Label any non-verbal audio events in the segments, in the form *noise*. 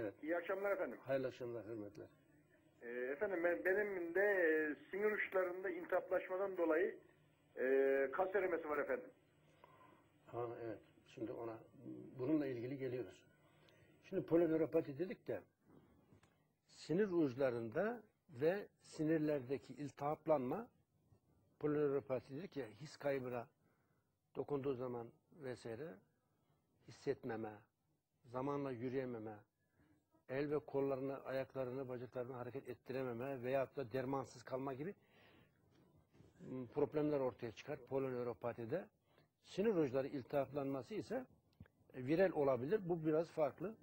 Evet. İyi akşamlar efendim. Hayırlı akşamlar, hürmetler. Ee, efendim ben, benim de e, sinir uçlarında intihaplaşmadan dolayı e, kas erimesi var efendim. Ha evet. Şimdi ona bununla ilgili geliyoruz. Şimdi polinöropati dedik de sinir uçlarında ve sinirlerdeki iltihaplanma polinöropati dedik ya his kaybına dokunduğu zaman vesaire hissetmeme, zamanla yürüyememe, el ve kollarını, ayaklarını, bacaklarını hareket ettirememe veyahut da dermansız kalma gibi m, problemler ortaya çıkar polinöropatide. Sinir uçları iltihaplanması ise e, viral olabilir. Bu biraz farklı.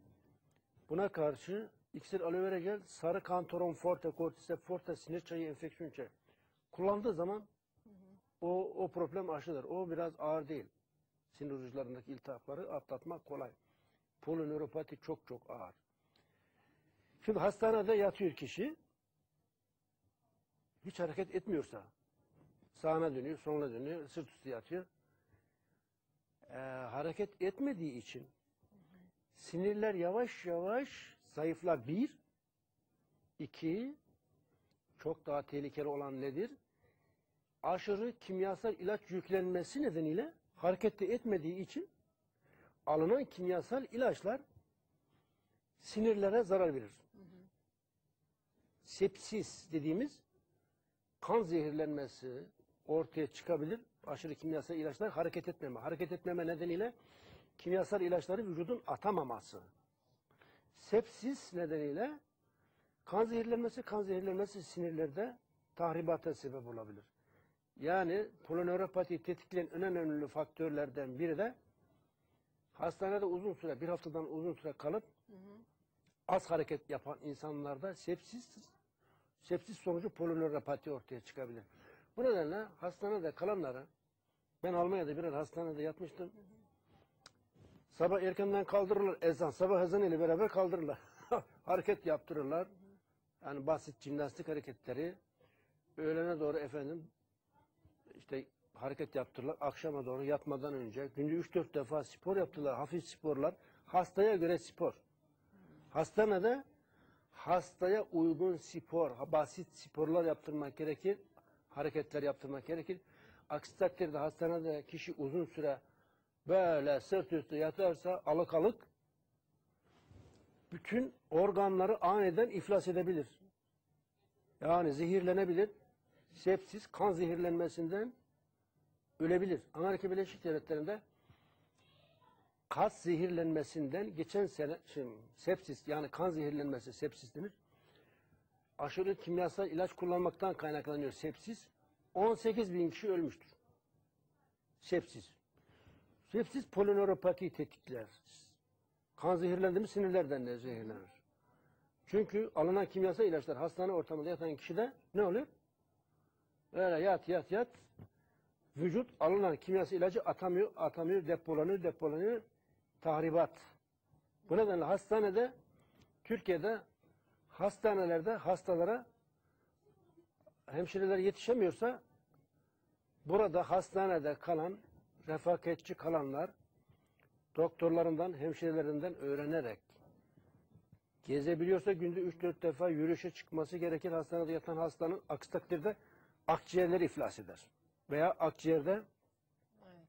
Buna karşı iksir aloe vera gel, sarı kantaron forte, kortisep forte, sinir çayı, enfeksiyon çayı kullandığı zaman o, o problem aşılır. O biraz ağır değil. Sinir uçlarındaki iltihapları atlatmak kolay. Polinöropati çok çok ağır. Şimdi hastanede yatıyor kişi. Hiç hareket etmiyorsa sağına dönüyor, soluna dönüyor, sırt üstü yatıyor. Ee, hareket etmediği için sinirler yavaş yavaş zayıflar. Bir, iki, çok daha tehlikeli olan nedir? Aşırı kimyasal ilaç yüklenmesi nedeniyle harekette etmediği için alınan kimyasal ilaçlar sinirlere zarar verir. Sepsis dediğimiz kan zehirlenmesi ortaya çıkabilir. Aşırı kimyasal ilaçlar hareket etmeme. Hareket etmeme nedeniyle kimyasal ilaçları vücudun atamaması. Sepsis nedeniyle kan zehirlenmesi, kan zehirlenmesi sinirlerde tahribata sebep olabilir. Yani polinöropati tetikleyen en önemli faktörlerden biri de hastanede uzun süre, bir haftadan uzun süre kalıp az hareket yapan insanlarda sepsis, sepsis sonucu polinöropati ortaya çıkabilir. Bu nedenle hastanede kalanlara, ben Almanya'da birer hastanede yatmıştım. Sabah erkenden kaldırırlar ezan, sabah ezanı ile beraber kaldırırlar. *laughs* Hareket yaptırırlar. Yani basit jimnastik hareketleri. Öğlene doğru efendim işte hareket yaptırırlar. Akşama doğru yatmadan önce günde 3-4 defa spor yaptılar. Hafif sporlar. Hastaya göre spor. Hastanede hastaya uygun spor, basit sporlar yaptırmak gerekir. Hareketler yaptırmak gerekir. Aksi takdirde hastanede kişi uzun süre böyle sırt üstü yatarsa alık alık bütün organları aniden iflas edebilir. Yani zehirlenebilir. Sepsis, kan zehirlenmesinden ölebilir. Amerika Birleşik Devletleri'nde kas zehirlenmesinden geçen sene şimdi, sepsis yani kan zehirlenmesi sepsis denir. Aşırı kimyasal ilaç kullanmaktan kaynaklanıyor sepsis. 18 bin kişi ölmüştür. Sepsis. Sepsis polinöropati tetikler. Kan zehirlendi mi sinirlerden de zehirlenir. Çünkü alınan kimyasal ilaçlar hastane ortamında yatan kişide ne oluyor? Öyle yat yat yat. Vücut alınan kimyasal ilacı atamıyor, atamıyor, depolanıyor, depolanıyor. Tahribat. Bu nedenle hastanede, Türkiye'de hastanelerde hastalara hemşireler yetişemiyorsa burada hastanede kalan refakatçi kalanlar doktorlarından, hemşirelerinden öğrenerek gezebiliyorsa günde 3-4 defa yürüyüşe çıkması gerekir. Hastanede yatan hastanın aksi takdirde akciğerleri iflas eder. Veya akciğerde Evet.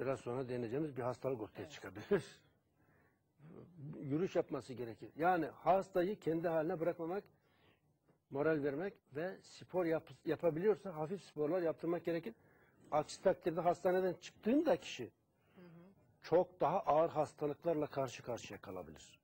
Biraz sonra deneyeceğimiz bir hastalık ortaya çıkabilir. *laughs* Yürüyüş yapması gerekir. Yani hastayı kendi haline bırakmamak, moral vermek ve spor yap- yapabiliyorsa hafif sporlar yaptırmak gerekir. Aksi takdirde hastaneden çıktığında kişi çok daha ağır hastalıklarla karşı karşıya kalabilir.